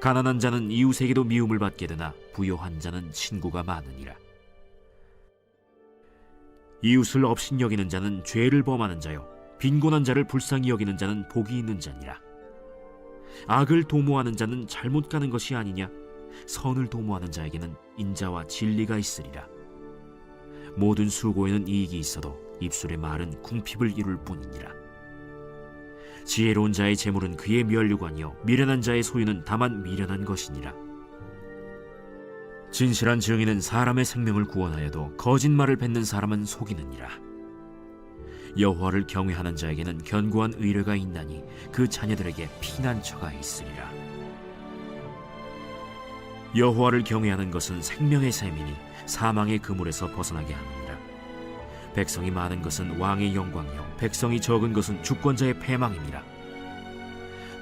가난한 자는 이웃에게도 미움을 받게 되나 부요한 자는 친구가 많으니라. 이웃을 업신 여기는 자는 죄를 범하는 자요 빈곤한 자를 불쌍히 여기는 자는 복이 있는 자니라. 악을 도모하는 자는 잘못 가는 것이 아니냐 선을 도모하는 자에게는 인자와 진리가 있으리라. 모든 수고에는 이익이 있어도 입술의 말은 궁핍을 이룰 뿐이니라. 지혜로운 자의 재물은 그의 면류관이요 미련한 자의 소유는 다만 미련한 것이니라. 진실한 증인은 사람의 생명을 구원하여도 거짓말을 뱉는 사람은 속이느니라. 여호와를 경외하는 자에게는 견고한 의뢰가 있나니 그 자녀들에게 피난처가 있으리라. 여호와를 경외하는 것은 생명의 셈이니 사망의 그물에서 벗어나게 하느니라. 백성이 많은 것은 왕의 영광이요 백성이 적은 것은 주권자의 패망이니라.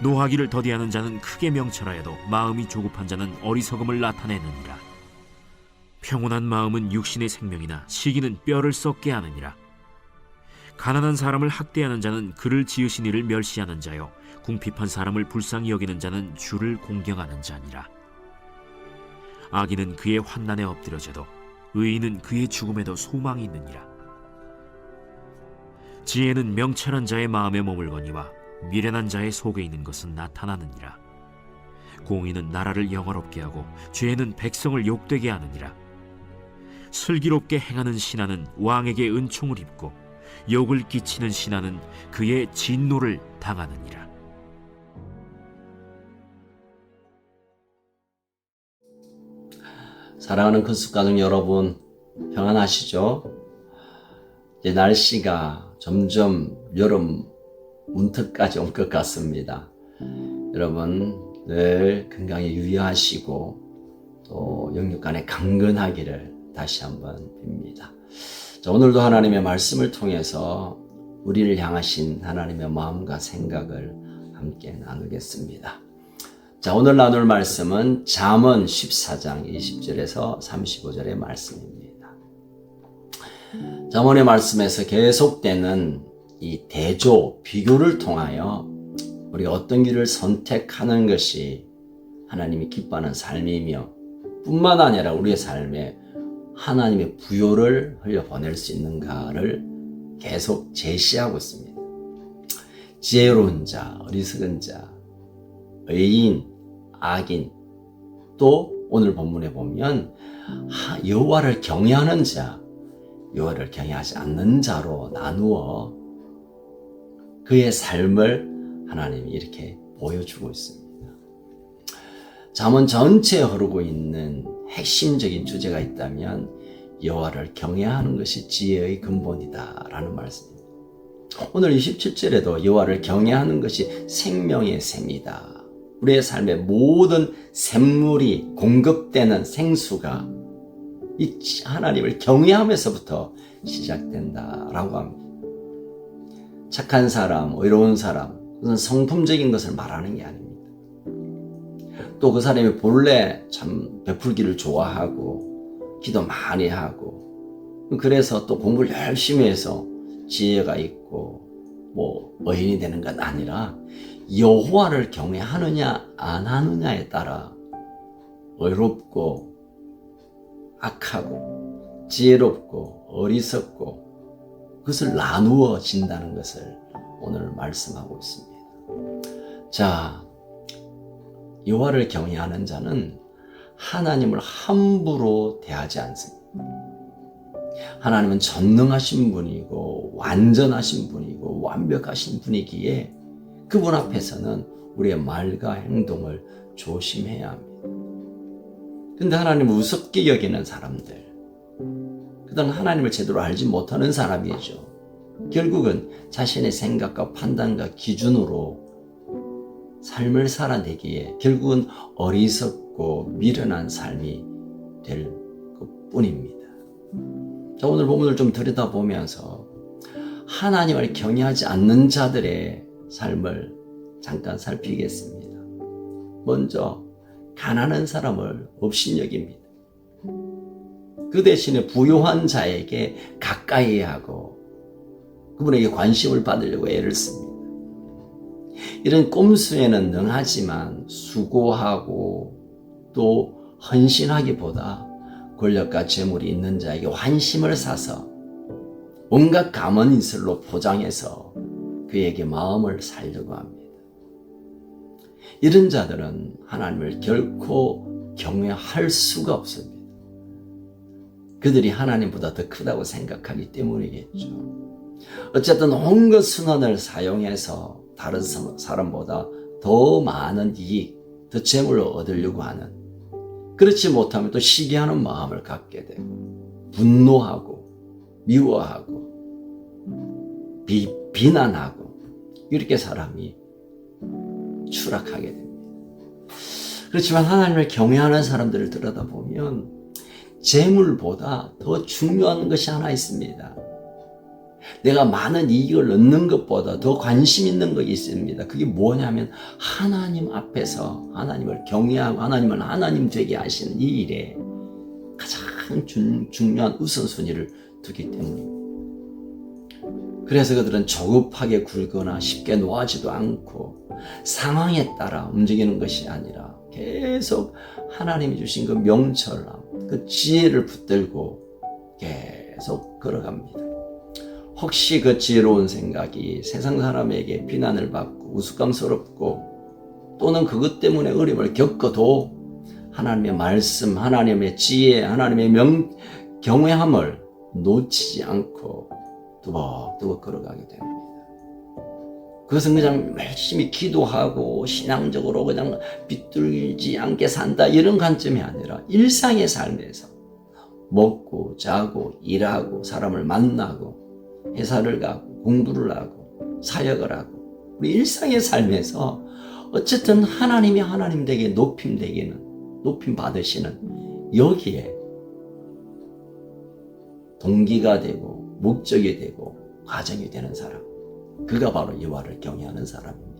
노하기를 더디하는 자는 크게 명철하여도 마음이 조급한 자는 어리석음을 나타내느니라. 평온한 마음은 육신의 생명이나 시기는 뼈를 썩게 하느니라. 가난한 사람을 학대하는 자는 그를 지으신 이를 멸시하는 자요 궁핍한 사람을 불쌍히 여기는 자는 주를 공경하는 자니라. 악인은 그의 환난에 엎드려져도 의인은 그의 죽음에도 소망이 있느니라. 지혜는 명철한 자의 마음에 머물거니와 미련한 자의 속에 있는 것은 나타나느니라. 공의는 나라를 영화롭게 하고 죄는 백성을 욕되게 하느니라. 슬기롭게 행하는 신하는 왕에게 은총을 입고 욕을 끼치는 신하는 그의 진노를 당하느니라. 사랑하는 큰숙 가족 여러분, 평안하시죠? 이제 날씨가 점점 여름 문턱까지 온 것 같습니다. 여러분, 늘 건강에 유의하시고, 또 영육 간에 강건하기를 다시 한번 빕니다. 자, 오늘도 하나님의 말씀을 통해서 우리를 향하신 하나님의 마음과 생각을 함께 나누겠습니다. 자, 오늘 나눌 말씀은 잠언 14장 20절에서 35절의 말씀입니다. 잠언의 말씀에서 계속되는 이 대조, 비교를 통하여 우리가 어떤 길을 선택하는 것이 하나님이 기뻐하는 삶이며 뿐만 아니라 우리의 삶에 하나님의 부요를 흘려보낼 수 있는가를 계속 제시하고 있습니다. 지혜로운 자, 어리석은 자, 의인, 악인, 또 오늘 본문에 보면 하- 여호와를 경외하는 자, 여호와를 경외하지 않는 자로 나누어 그의 삶을 하나님이 이렇게 보여주고 있습니다. 잠언 전체에 흐르고 있는 핵심적인 주제가 있다면 여호와를 경외하는 것이 지혜의 근본이다라는 말씀입니다. 오늘 27절에도 여호와를 경외하는 것이 생명의 셈이다. 우리의 삶의 모든 샘물이 공급되는 생수가 이 하나님을 경외하면서부터 시작된다라고 합니다. 착한 사람, 의로운 사람, 그것은 성품적인 것을 말하는 게 아닙니다. 또 그 사람이 본래 참 베풀기를 좋아하고 기도 많이 하고 그래서 또 공부를 열심히 해서 지혜가 있고 뭐 의인이 되는 건 아니라 여호와를 경외하느냐 안 하느냐에 따라 의롭고 악하고 지혜롭고 어리석고 그것을 나누어 진다는 것을 오늘 말씀하고 있습니다. 자, 여호와를 경외하는 자는 하나님을 함부로 대하지 않습니다. 하나님은 전능하신 분이고 완전하신 분이고 완벽하신 분이기에 그분 앞에서는 우리의 말과 행동을 조심해야 합니다. 근데 하나님을 우습게 여기는 사람들, 그다음 하나님을 제대로 알지 못하는 사람이죠. 결국은 자신의 생각과 판단과 기준으로 삶을 살아내기에 결국은 어리석고 미련한 삶이 될 것 뿐입니다. 자, 오늘 본문을 좀 들여다보면서 하나님을 경외하지 않는 자들의 삶을 잠깐 살피겠습니다. 먼저 가난한 사람을 업신여깁니다. 그 대신에 부유한 자에게 가까이 하고 그분에게 관심을 받으려고 애를 씁니다. 이런 꼼수에는 능하지만 수고하고 또 헌신하기보다 권력과 재물이 있는 자에게 환심을 사서 온갖 감언인설로 포장해서 그에게 마음을 살려고 합니다. 이런 자들은 하나님을 결코 경외할 수가 없습니다. 그들이 하나님보다 더 크다고 생각하기 때문이겠죠. 어쨌든 온갖 순환을 사용해서 다른 사람보다 더 많은 이익, 더 재물을 얻으려고 하는 그렇지 못하면 또 시기하는 마음을 갖게 되고 분노하고 미워하고 비, 비난하고 이렇게 사람이 추락하게 됩니다. 그렇지만 하나님을 경외하는 사람들을 들여다보면 재물보다 더 중요한 것이 하나 있습니다. 내가 많은 이익을 얻는 것보다 더 관심 있는 것이 있습니다. 그게 뭐냐면 하나님 앞에서 하나님을 경외하고 하나님을 하나님 되게 하시는 이 일에 가장 중, 중요한 우선순위를 두기 때문입니다. 그래서 그들은 조급하게 굴거나 쉽게 놓아지도 않고 상황에 따라 움직이는 것이 아니라 계속 하나님이 주신 그 명철함, 그 지혜를 붙들고 계속 걸어갑니다. 혹시 그 지혜로운 생각이 세상 사람에게 비난을 받고 우스꽝스럽고 또는 그것 때문에 어려움을 겪어도 하나님의 말씀, 하나님의 지혜, 하나님의 명, 경외함을 놓치지 않고 두벅두벅 걸어가게 됩니다. 그것은 그냥 열심히 기도하고 신앙적으로 그냥 비뚤지 않게 산다 이런 관점이 아니라 일상의 삶에서 먹고 자고 일하고 사람을 만나고 회사를 가고 공부를 하고 사역을 하고 우리 일상의 삶에서 어쨌든 하나님이 하나님 되게 높임 되기는 높임 받으시는 여기에 동기가 되고 목적이 되고 과정이 되는 사람 그가 바로 여호와를 경외하는 사람입니다.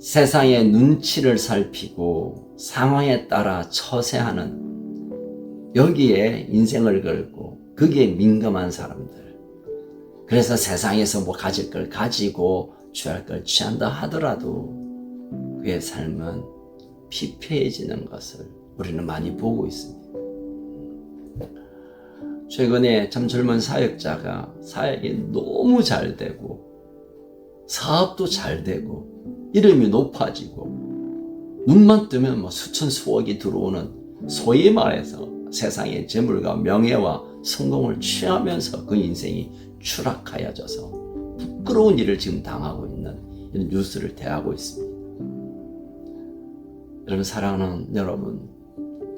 세상의 눈치를 살피고 상황에 따라 처세하는 여기에 인생을 걸고 그게 민감한 사람들. 그래서 세상에서 뭐 가질 걸 가지고 취할 걸 취한다 하더라도 그의 삶은 피폐해지는 것을 우리는 많이 보고 있습니다. 최근에 참 젊은 사역자가 사역이 너무 잘 되고 사업도 잘 되고 이름이 높아지고 눈만 뜨면 뭐 수천 수억이 들어오는 소위 말해서 세상의 재물과 명예와 성공을 취하면서 그 인생이 추락하여져서 부끄러운 일을 지금 당하고 있는 이런 뉴스를 대하고 있습니다. 여러분 사랑하는 여러분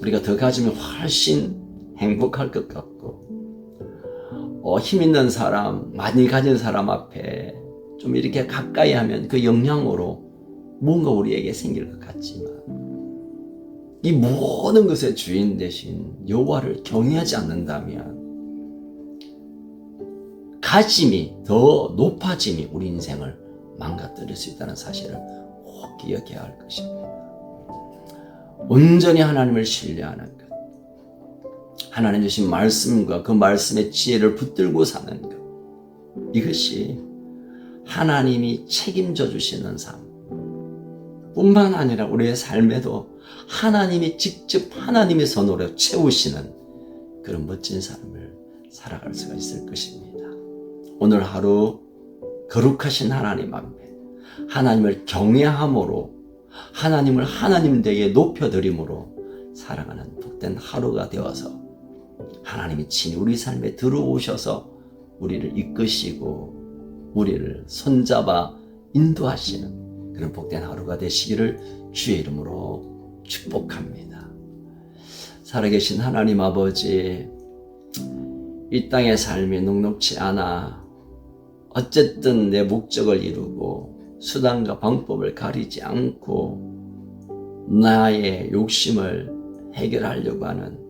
우리가 더 가지면 훨씬 행복할 것 같고 어, 힘 있는 사람, 많이 가진 사람 앞에 좀 이렇게 가까이 하면 그 영향으로 뭔가 우리에게 생길 것 같지만 이 모든 것의 주인 대신 여호와를 경외하지 않는다면 가짐이 더 높아짐이 우리 인생을 망가뜨릴 수 있다는 사실을 꼭 기억해야 할 것입니다. 온전히 하나님을 신뢰하는 것. 하나님 주신 말씀과 그 말씀의 지혜를 붙들고 사는 것. 이것이 하나님이 책임져 주시는 삶. 뿐만 아니라 우리의 삶에도 하나님이 직접 하나님의 손으로 채우시는 그런 멋진 삶을 살아갈 수가 있을 것입니다. 오늘 하루 거룩하신 하나님 앞에 하나님을 경외함으로 하나님을 하나님 되게 높여드림으로 살아가는 복된 하루가 되어서 하나님이 친히 우리 삶에 들어오셔서 우리를 이끄시고 우리를 손잡아 인도하시는 그런 복된 하루가 되시기를 주의 이름으로 축복합니다. 살아계신 하나님 아버지, 이 땅의 삶이 녹록치 않아 어쨌든 내 목적을 이루고 수단과 방법을 가리지 않고 나의 욕심을 해결하려고 하는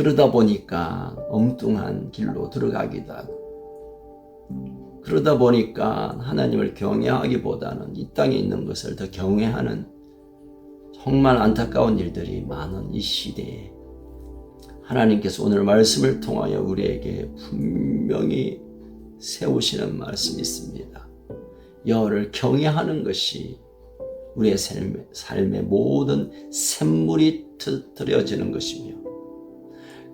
그러다 보니까 엉뚱한 길로 들어가기도 하고 그러다 보니까 하나님을 경외하기보다는 이 땅에 있는 것을 더 경외하는 정말 안타까운 일들이 많은 이 시대에 하나님께서 오늘 말씀을 통하여 우리에게 분명히 세우시는 말씀이 있습니다. 여호와를 경외하는 것이 우리의 삶의, 삶의 모든 샘물이 트- 들여지는 것이며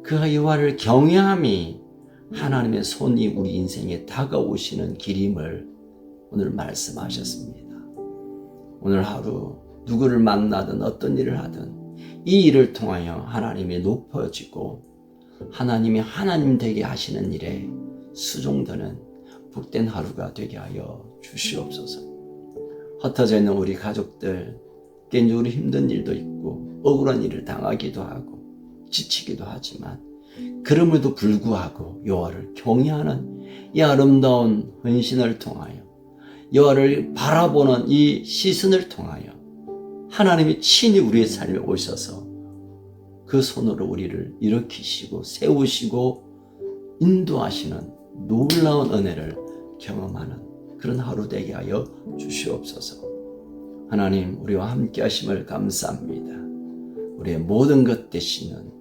그 여호와를 경외함이 하나님의 손이 우리 인생에 다가오시는 길임을 오늘 말씀하셨습니다. 오늘 하루 누구를 만나든 어떤 일을 하든 이 일을 통하여 하나님이 높아지고 하나님이 하나님 되게 하시는 일에 수종되는 복된 하루가 되게 하여 주시옵소서. 흩어져 있는 우리 가족들, 개인적으로 힘든 일도 있고 억울한 일을 당하기도 하고 지치기도 하지만 그럼에도 불구하고 여호와를 경외하는 이 아름다운 헌신을 통하여 여호와를 바라보는 이 시선을 통하여 하나님이 친히 우리의 삶에 오셔서 그 손으로 우리를 일으키시고 세우시고 인도하시는 놀라운 은혜를 경험하는 그런 하루 되게 하여 주시옵소서. 하나님, 우리와 함께 하심을 감사합니다. 우리의 모든 것 되시는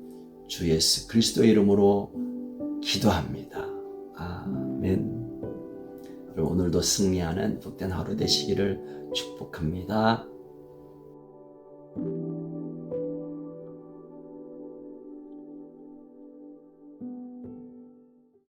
주 예수 그리스도의 이름으로 기도합니다. 아멘. 오늘도 승리하는 복된 하루 되시기를 축복합니다.